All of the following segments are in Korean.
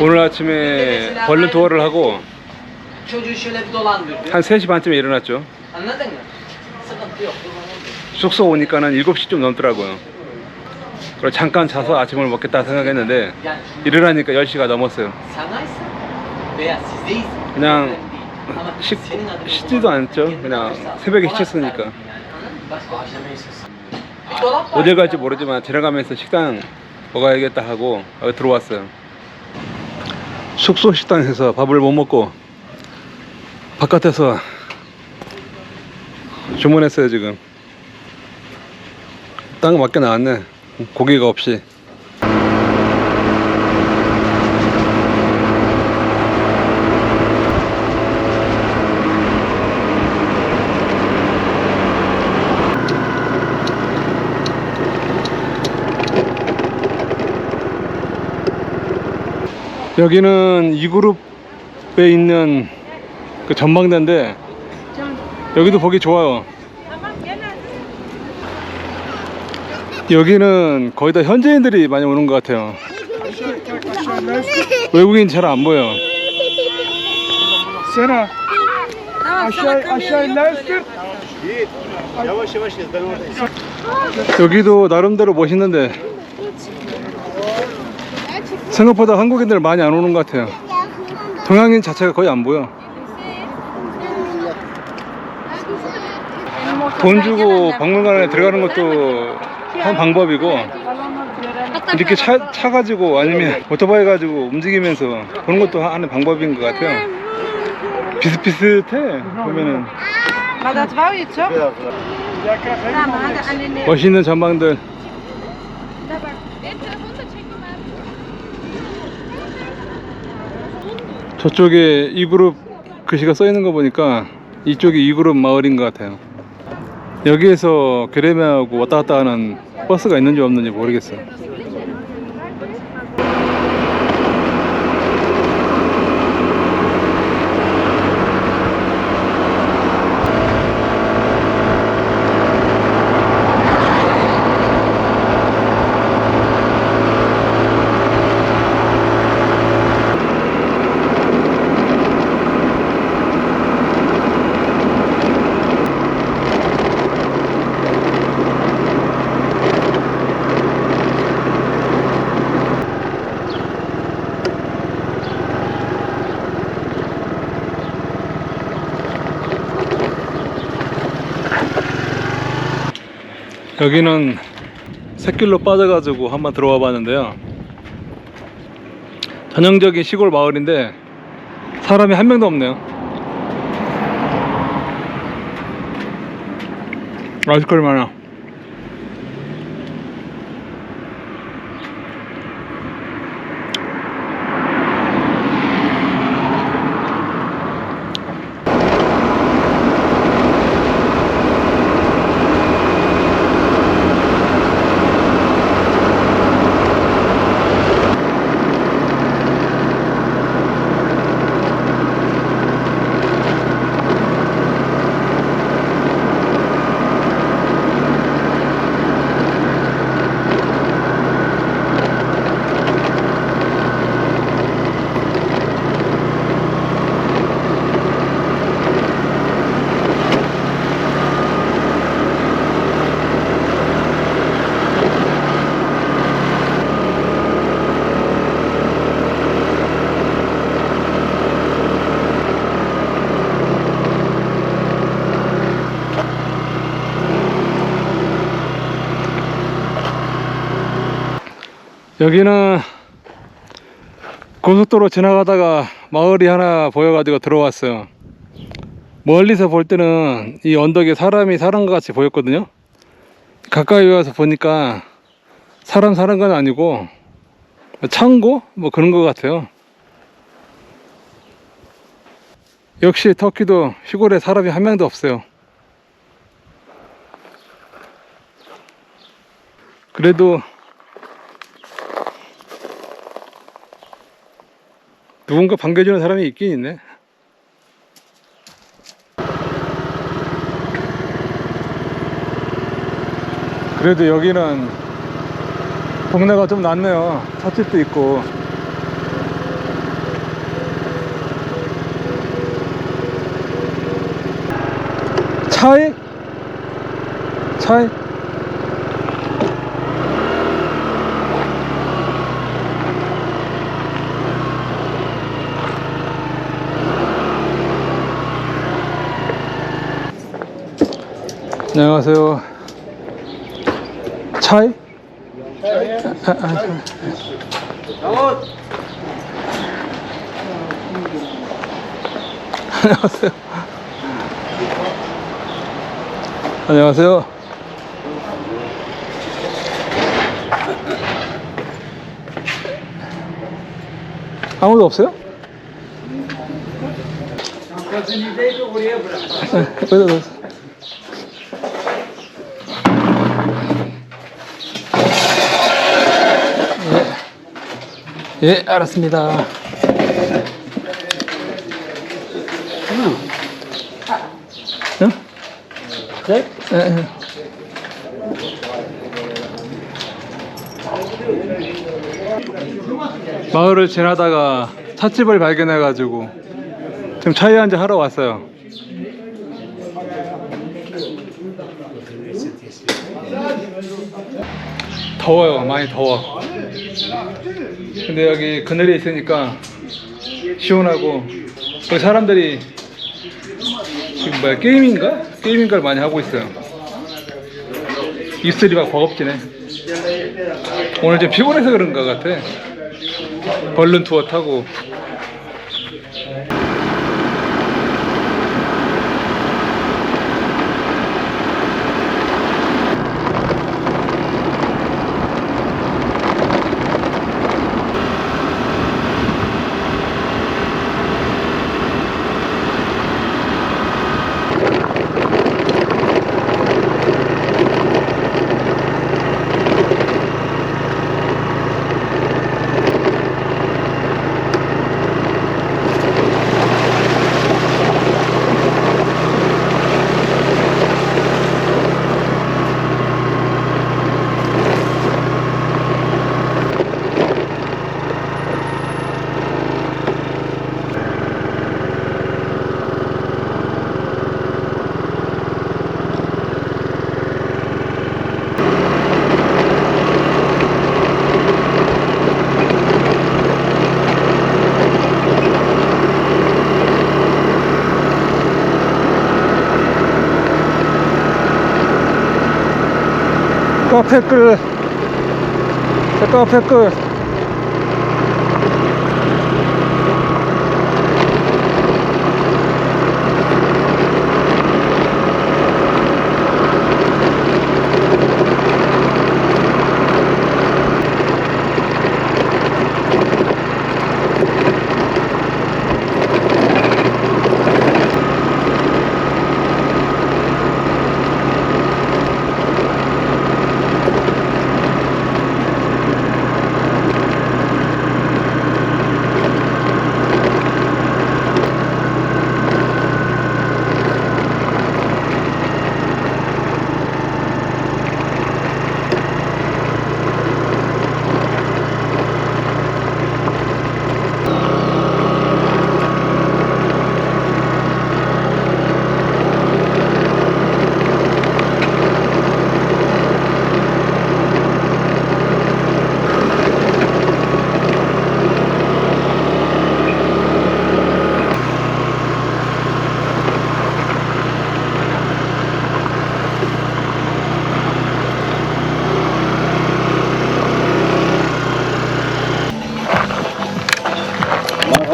오늘 아침에 벌룬 투어를 하고 Çocuğu şöyle bir dolandırdı. 한 3시 반쯤에 일어났죠. Anladın mı? Sıkıntı yok. durumumuz yok. 숙소 오니까는 7시쯤 넘더라고요. 그래서 잠깐 자서 아침을 먹겠다 생각했는데 Yani 일어나니까 10시가 넘었어요. veya sizdeyiz. 그냥 önemli değil. Ama 식, senin 씻지도 않죠. 그냥 새벽에 씻었으니까. isterdim yani, anladın mı? Başka aşamayız. Bir dolap var. 어딜 갈지 모르지만 지나가면서 식당 먹어야겠다 하고 여기 들어왔어요. 숙소 식당에서 밥을 못 먹고 바깥에서 주문했어요 지금. 딱 맞게 나왔네. 고기가 없이. 여기는 이 그룹에 있는 그 전망대인데 여기도 보기 좋아요. 여기는 거의 다 현지인들이 많이 오는 것 같아요. 외국인 잘 안 보여. Oradayım. 여기도 나름대로 멋있는데 생각보다 한국인들 많이 안 오는 것 같아요. 동양인 자체가 거의 안 보여. 돈 주고 박물관에 들어가는 것도 한 방법이고 이렇게 차, 차 가지고 아니면 오토바이 가지고 움직이면서 보는 것도 하나의 방법인 것 같아요. 비슷비슷해 보면은 멋있는 전망들. 저쪽에 이 그룹 글씨가 써 있는 거 보니까 이쪽이 이 그룹 마을인 것 같아요. 여기에서 괴레메하고 왔다 갔다 하는 버스가 있는지 없는지 모르겠어요. 여기는 샛길로 빠져가지고 한번 들어와 봤는데요. 전형적인 시골 마을인데 사람이 한 명도 없네요. 아이스크림 하나. 여기는 고속도로 지나가다가 마을이 하나 보여가지고 들어왔어요. 멀리서 볼 때는 이 언덕에 사람이 사는 것 같이 보였거든요. 가까이 와서 보니까 사람 사는 건 아니고 창고? 뭐 그런 것 같아요. 역시 터키도 시골에 사람이 한 명도 없어요. 그래도 누군가 반겨주는 사람이 있긴 있네. 그래도 여기는 동네가 좀 낫네요. 차집도 있고. 차이? 차이? 안녕하세요. 차이? 아, 아, 안녕하세요. 안녕하세요. 아무도 없어요? 여기다 넣었어. 예, 예, 알았습니다. 응? 예, 예. 마을을 지나다가 찻집을 발견해가지고 지금 차에 한잔 하러 왔어요. 더워요, 많이 더워. 근데 여기 그늘이 있으니까 시원하고 여기 사람들이 지금 뭐야 게임인가? 게임인가를 많이 하고 있어요. 입술이 막 버겁지네. 오늘 좀 피곤해서 그런 것 같아. 벌룬 투어 타고. 카페 끌카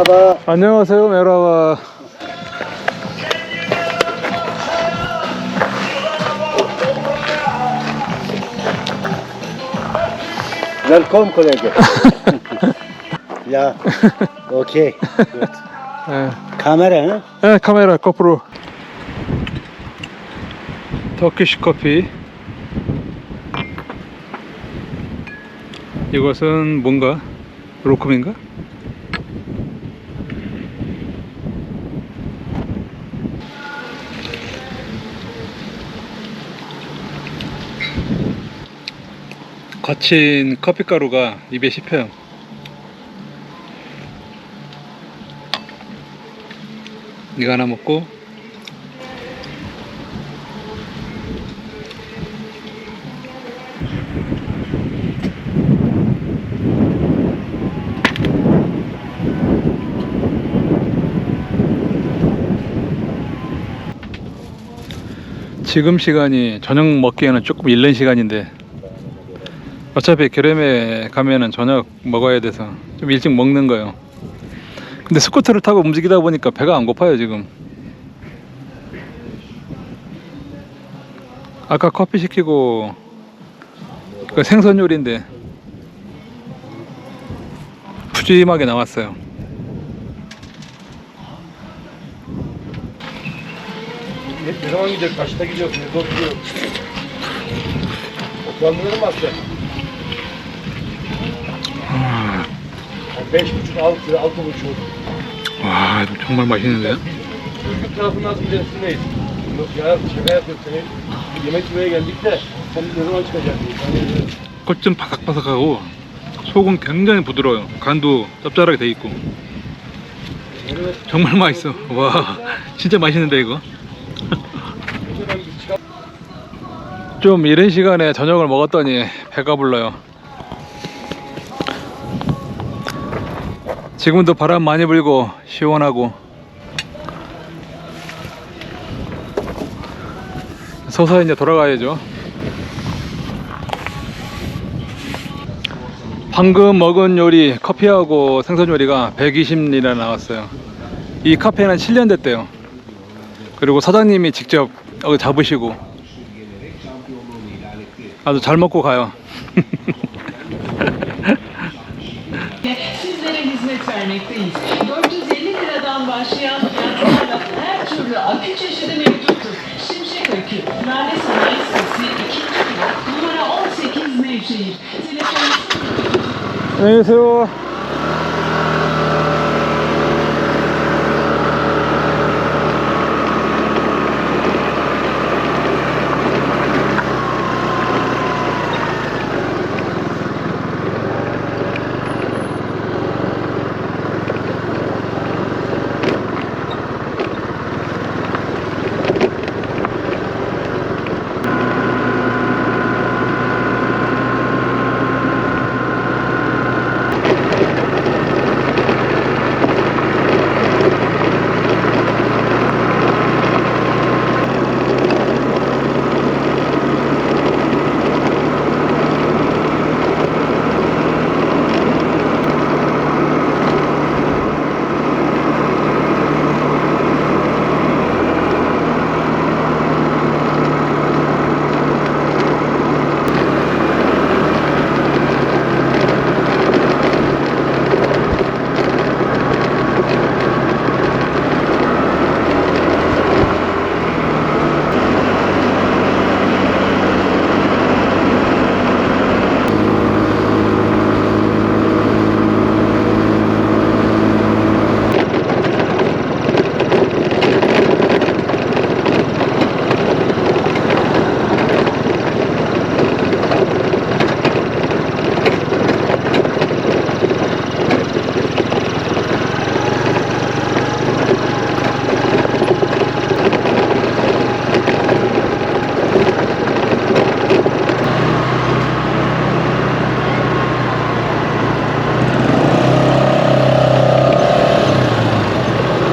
Merhaba. 안녕하세요 메라와 Welcome kollega. ja. Okay. Gut. 예. Kamera, hè? 예, 카메라 거꾸로 터키시 커피 이것은 뭔가 로컴인가? 거친 커피가루가 입에 씹혀요. 이거 하나 먹고. 지금 시간이 저녁 먹기에는 조금 이른 시간인데 어차피 괴렴에 가면은 저녁 먹어야 돼서 좀 일찍 먹는 거예요 근데 스쿠터를 타고 움직이다 보니까 배가 안 고파요 지금 아까 커피 시키고 그 생선 요리인데 푸짐하게 나왔어요 Ne, ne zaman gidecek? Kaçta gidiyorsun? 5,5 6, 6,5 와 이거 정말 맛있는데요? Türk tarafından bir resimdeyiz. Yok ya şaka yapıyorsun. Yemek yemeye geldik de sen ne zaman çıkacaksın? Yani, 겉은 바삭바삭하고 속은 굉장히 부드러워요 간도 짭짤하게 돼 있고 yani, 정말 맛있어 와 진짜 맛있는데 이거 좀 이른 시간에 저녁을 먹었더니 배가 불러요 지금도 바람 많이 불고 시원하고 서서히 이제 돌아가야죠. 방금 먹은 요리 커피하고 생선 요리가 120리라 나왔어요. 이 카페는 7년 됐대요. 그리고 사장님이 직접 잡으시고 아주 잘 먹고 가요. vermekteyiz. 450 liradan başlayan fiyatlarla her türlü akü çeşidi mevcuttur. Şimşek akü, Lale Sanayi Sitesi, 2. numara 18 Nevşehir. Telefonu... Neyse o.